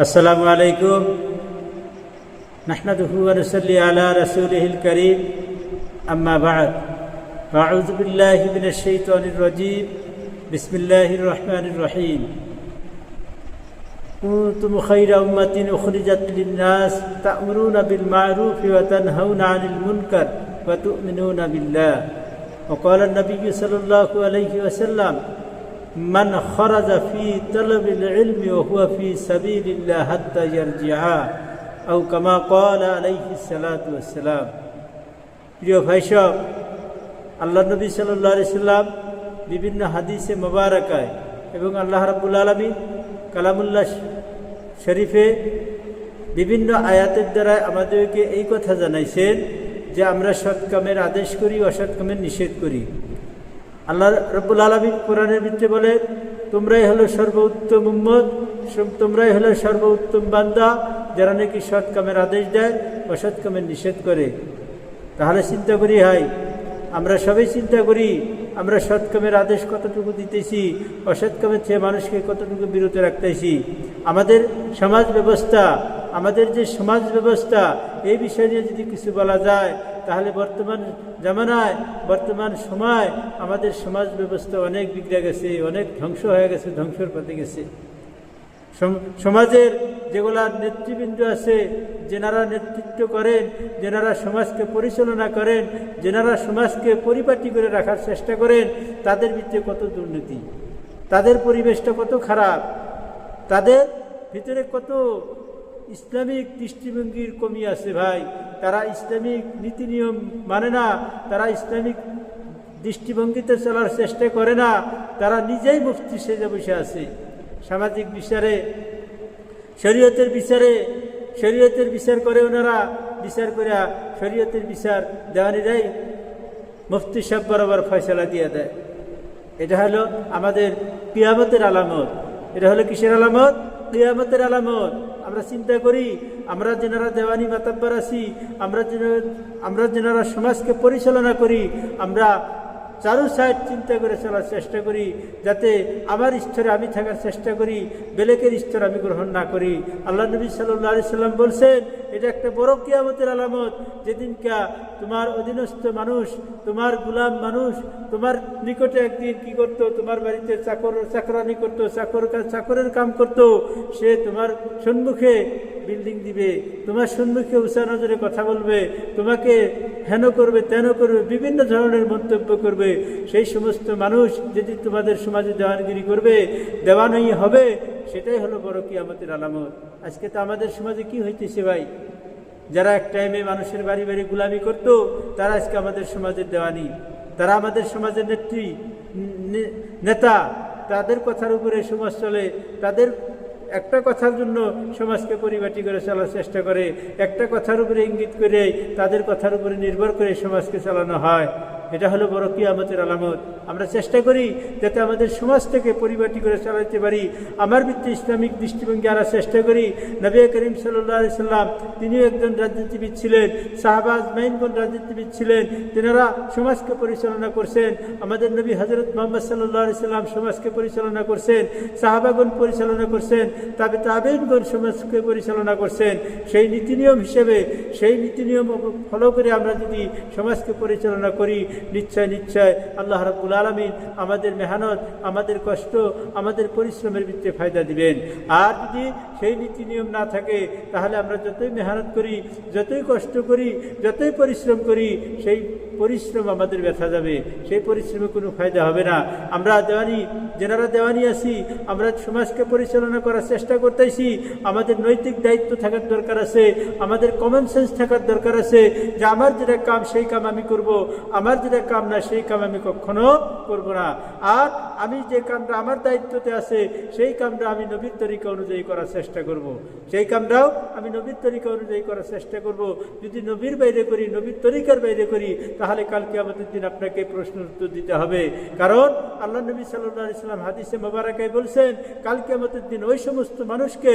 السلام عليكم. نحمده ونصلي على رسوله الكريم. أما بعد فأعوذ بالله من الشيطان الرجيم. بسم الله الرحمن الرحيم. كنتم خير أمة أخرجت للناس تأمرون بالمعروف وتنهون عن المنكر وتؤمنون بالله. وقال النبي صلى الله عليه وسلم من خرج في طلب العلم وهو في سبيل الله حتى يرجع أو كما قال عليه الصلاة والسلام প্রিয় ভাই সব আল্লাহ নবী সাল্লাহ সাল্লাম বিভিন্ন হাদিসে মোবারকায় এবং আল্লাহ রাবুল আলমী কালামুল্লাহ শরীফে বিভিন্ন আয়াতের দ্বারা আমাদেরকে এই কথা জানাইছেন যে আমরা সৎ কামের আদেশ করি অসৎ কামের নিষেধ করি আল্লাহ রব্বুল আলমী কোরআনের ভিত্তি বলে, তোমরাই হলো সর্বোত্তম উম্মত তোমরাই হলো সর্বোত্তম বান্দা, যারা নাকি সৎ কামের আদেশ দেয় অসৎ কামের নিষেধ করে। তাহলে চিন্তা করি হাই আমরা সবাই চিন্তা করি, আমরা সৎ কামের আদেশ কতটুকু দিতেছি অসৎ কামের চেয়ে মানুষকে কতটুকু বিরত রাখতেছি? আমাদের সমাজ ব্যবস্থা আমাদের যে সমাজ ব্যবস্থা, এই বিষয় নিয়ে যদি কিছু বলা যায়, তাহলে বর্তমান জামানায়, বর্তমান সময় আমাদের সমাজ ব্যবস্থা অনেক বিগড়ে গেছে, অনেক ধ্বংস হয়ে গেছে, ধ্বংসর পথে গেছে। সমাজের যেগুলা নেতৃবৃন্দ আছে, যেনারা নেতৃত্ব করেন, যেনারা সমাজকে পরিচালনা করেন, যেনারা সমাজকে পরিপাটি করে রাখার চেষ্টা করেন, তাদের ভিতরে কত দুর্নীতি? তাদের পরিবেশটা কত খারাপ? তাদের ভিতরে কত ইসলামিক দৃষ্টিভঙ্গির কমি আছে ভাই। তারা ইসলামিক নীতি নিয়ম মানে না, তারা ইসলামিক দৃষ্টিভঙ্গিতে চলার চেষ্টা করে না, তারা নিজেই মুফতি সেজে বসে আছে। সামাজিক বিচারে, শরীয়তের বিচারে, শরীয়তের বিচার করে ওনারা, বিচার করে শরীয়তের বিচার দেওয়ানিরাই মুফতি সাহেব বরাবর ফয়সলা দিয়ে দেয়। এটা হলো আমাদের কিয়ামতের আলামত। এটা হলো কিসের আলামত? কিয়ামতের আলামত। আমরা চিন্তা করি, আমরা যেনারা দেওয়ানি মাতাব্বার আছি, আমরা আমরা যেনারা সমাজকে পরিচালনা করি, আমরা চারু সাইড চিন্তা করে চলার চেষ্টা করি, যাতে আমার স্তরে আমি থাকার চেষ্টা করি, বেলেকের স্তর আমি গ্রহণ না করি। আল্লাহ নবী সাল্লাহ সাল্লাম বলছেন, এটা একটা বড় কিয়ামতের আলামত, যেদিনকা তোমার অধীনস্থ মানুষ, তোমার গুলাম মানুষ, তোমার নিকটে একদিন কি করতো, তোমার বাড়িতে চাকর, চাকরানি করতো, চাকর চাকরের কাম করতো, সে তোমার সম্মুখে বিল্ডিং দিবে, তোমার সম্মুখে উষা নজরে কথা বলবে, তোমাকে হেন করবে, তেন করবে, বিভিন্ন ধরনের মন্তব্য করবে। সেই সমস্ত মানুষ যদি তোমাদের সমাজে দেওয়ানগিরি করবে, দেওয়ানই হবে, সেটাই হলো বড় কি আমাদের আলামত। আজকে তো আমাদের সমাজে কি হইতেছে ভাই? যারা এক টাইমে মানুষের বাড়ি বাড়ি গুলামি করত, তারা আজকে আমাদের সমাজের দেওয়ানি। তারা আমাদের সমাজের নেত্রী নেতা, তাদের কথার উপরে সমাজ চলে, তাদের একটা কথার জন্য সমাজকে পরিপাটি করে চলার চেষ্টা করে, একটা কথার উপরে ইঙ্গিত করে তাদের কথার উপরে নির্ভর করে সমাজকে চালানো হয়। এটা হলো বড় কিয়ামতের আলামত। আমরা চেষ্টা করি যাতে আমাদের সমাজটাকে পরিপাটি করে চালাতে পারি। আমার ভিত্তি ইসলামিক দৃষ্টিভঙ্গি আনার চেষ্টা করি। নবী করিম সাল্লাহ সাল্লাম, তিনিও একজন রাজনীতিবিদ ছিলেন। শাহবাজ মাইনগণ রাজনীতিবিদ ছিলেন। তেনারা সমাজকে পরিচালনা করছেন। আমাদের নবী হজরত মোহাম্মদ সাল্লাহ সাল্লাম সমাজকে পরিচালনা করছেন। সাহাবাগণ পরিচালনা করছেন। তবে তাবেনগণ সমাজকে পরিচালনা করছেন। সেই নীতি নিয়ম হিসেবে, সেই নীতি নিয়ম ফলো করে আমরা যদি সমাজকে পরিচালনা করি নিশ্চয় নিশ্চয়। আল্লাহ রাবুল আলমিন আমাদের মেহনত, আমাদের কষ্ট, আমাদের পরিশ্রমের ভিত্তিতে ফায়দা দিবেন। আর যদি সেই নীতি নিয়ম না থাকে, তাহলে আমরা যতই মেহনত করি, যতই কষ্ট করি, যতই পরিশ্রম করি, সেই পরিশ্রম আমাদের ব্যথা যাবে, সেই পরিশ্রমে কোনো ফায়দা হবে না আমরা দেওয়ানি, যেনারা দেওয়ানি আছি, আমরা সমাজকে পরিচালনা করার চেষ্টা করতেছি, আমাদের নৈতিক দায়িত্ব থাকার দরকার আছে, আমাদের কমন সেন্স থাকার দরকার আছে যে আমার যেটা কাম, সেই কাম আমি করব, আমার যেটা কাম না, সেই কাম আমি কখনো করব না আর আমি যে কামটা আমার দায়িত্বতে আছে, সেই কামটা আমি নবীর তরিকা অনুযায়ী করার চেষ্টা করব। সেই কামটাও আমি নবীর তরিকা অনুযায়ী করার চেষ্টা করব। যদি নবীর বাইরে করি, নবীর তরিকার বাইরে করি, তাহলে কালকে আমাদের দিন আপনাকে প্রশ্ন উত্তর দিতে হবে। কারণ আল্লাহ নবী সাল্লাহ ইসলাম হাদিসে মোবারকায় বলছেন কালকে আমাদের দিন ওই সমস্ত মানুষকে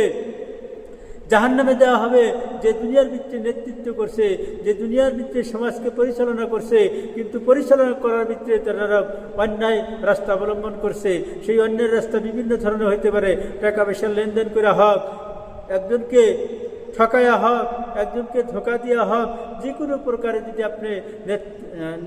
জাহান্নামে দেওয়া হবে যে দুনিয়ার ভিত্তিতে নেতৃত্ব করছে, যে দুনিয়ার ভিত্তিতে সমাজকে পরিচালনা করছে, কিন্তু পরিচালনা করার ভিত্তিতে তারা অন্যায় রাস্তা অবলম্বন করছে। সেই অন্যায় রাস্তা বিভিন্ন ধরনের হইতে পারে। টাকা পয়সার লেনদেন করা হোক, একজনকে ঠকায়া হোক একজনকে ধোকা দেওয়া হোক, যে কোনো প্রকারে যদি আপনি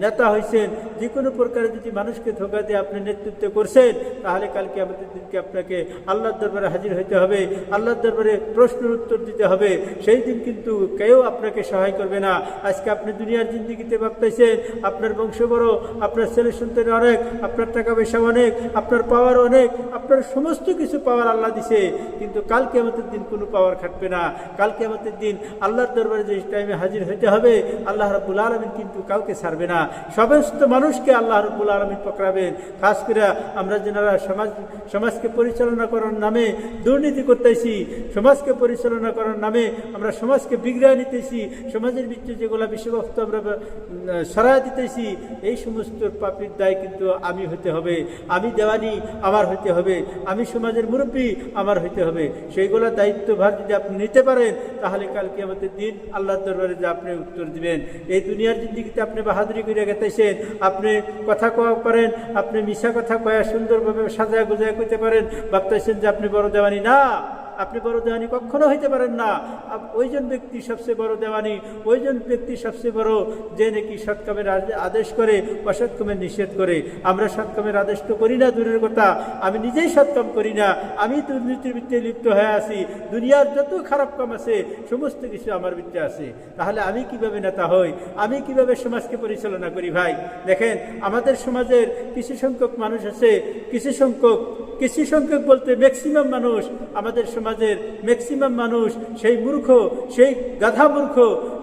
নেতা হয়েছেন যে কোনো প্রকারে যদি মানুষকে ধোকা দিয়ে আপনি নেতৃত্ব করছেন, তাহলে কালকে আমাদের দিনকে আপনাকে আল্লাহর দরবারে হাজির হইতে হবে, আল্লাহর দরবারে প্রশ্নের উত্তর দিতে হবে। সেই দিন কিন্তু কেউ আপনাকে সহায় করবে না। আজকে আপনি দুনিয়ার জিন্দিগিতে ভাবতেছেন, আপনার বংশ বড়, আপনার ছেলে সন্তান অনেক, আপনার টাকা পয়সা অনেক, আপনার পাওয়ার অনেক, আপনার সমস্ত কিছু পাওয়ার আল্লাহ দিছে। কিন্তু কালকে আমাদের দিন কোনো পাওয়ার খাটবে না। কালকে আমাদের দিন আল্লাহর দরবারে যে টাইমে হাজির হইতে হবে, আল্লাহ রব্বুল আলমিন কিন্তু কাউকে ছাড়বে না। সমস্ত মানুষকে আল্লাহ রব্বুল আলমিন পকড়াবেন। খাস করে আমরা যেনারা সমাজ, সমাজকে পরিচালনা করার নামে দুর্নীতি করতেছি, সমাজকে পরিচালনা করার নামে আমরা সমাজকে বিগড়ে নিতেছি, সমাজের ভিতরে যেগুলো বিষয়বস্তু আমরা সরাই দিতেছি, এই সমস্ত পাপির দায় কিন্তু আমি হতে হবে, আমি দেওয়ানি আমার হইতে হবে, আমি সমাজের মুরব্বী আমার হইতে হবে। সেইগুলো দায়িত্বভার যদি আপনি নিতে পারেন, তাহলে কালকে আমাদের দিন আল্লাহ দরবারে যে আপনি উত্তর দিবেন। এই দুনিয়ার জিন্দিগিতে আপনি বাহাদুরি করে গেতেছেন আপনি কথা কওয়া পারেন, আপনি মিশা কথা কয়া সুন্দরভাবে সাজায় গুজায় করতে পারেন। ভাবতেছেন যে আপনি বড় দেওয়ানি। না! আপনি বড় দেওয়ানি কখনো হইতে পারেন না। ওইজন ব্যক্তি সবচেয়ে বড় দেওয়ানি, ওইজন ব্যক্তি সবচেয়ে বড় যে নাকি সৎকামের আদে- আদেশ করে অসৎকামের নিষেধ করে। আমরা সৎকামের আদেশ তো করি না, দূরের কথা। আমি নিজেই সৎকাম করি না। আমি দুর্নীতির ভিত্তিতে লিপ্ত হয়ে আছি। দুনিয়ার যত খারাপ কাম আছে, সমস্ত কিছু আমার বৃত্তে আছে। তাহলে আমি কীভাবে নেতা হই? আমি কীভাবে সমাজকে পরিচালনা করি ভাই? দেখেন, আমাদের সমাজের কিছু সংখ্যক মানুষ আছে, কিছু সংখ্যক কিছু সংখ্যক বলতে ম্যাক্সিমাম মানুষ আমাদের সমাজের ম্যাক্সিমাম মানুষ, সেই মূর্খ, সেই গাধা মূর্খ,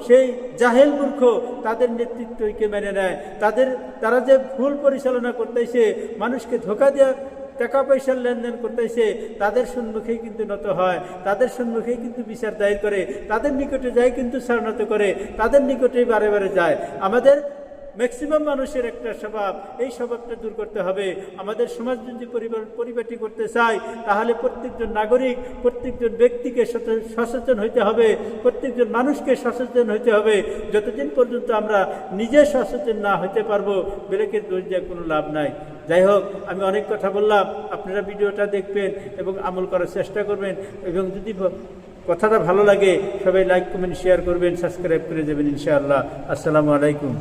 সেই জাহেল মূর্খ, তাদের নেতৃত্বকে মেনে নেয়। তাদের, তারা যে ভুল পরিচালনা করতেছে, মানুষকে ধোকা দেওয়া টাকা পয়সার লেনদেন করতেছে, তাদের সম্মুখেই কিন্তু নত হয়। তাদের সম্মুখেই কিন্তু বিচার দায়ের করে। তাদের নিকটে যায় কিন্তু সারণত করে। তাদের নিকটেই বারে বারে যায়। আমাদের ম্যাক্সিমাম মানুষের একটা স্বভাব, এই স্বভাবটা দূর করতে হবে। আমাদের সমাজ যদি পরিবার, পরিপাটি করতে চাই তাহলে প্রত্যেকজন নাগরিক, প্রত্যেকজন ব্যক্তিকে সচেতন হইতে হবে, প্রত্যেকজন মানুষকে সচেতন হইতে হবে। যতদিন পর্যন্ত আমরা নিজে সচেতন না হইতে পারব, বেলেকের দোষ কোনো লাভ নাই। যাই হোক, আমি অনেক কথা বললাম, আপনারা ভিডিওটা দেখবেন এবং আমল করার চেষ্টা করবেন এবং যদি কথাটা ভালো লাগে, সবাই লাইক কমেন্ট শেয়ার করবেন সাবস্ক্রাইব করে দেবেন ইনশাআল্লাহ। আসসালামু আলাইকুম।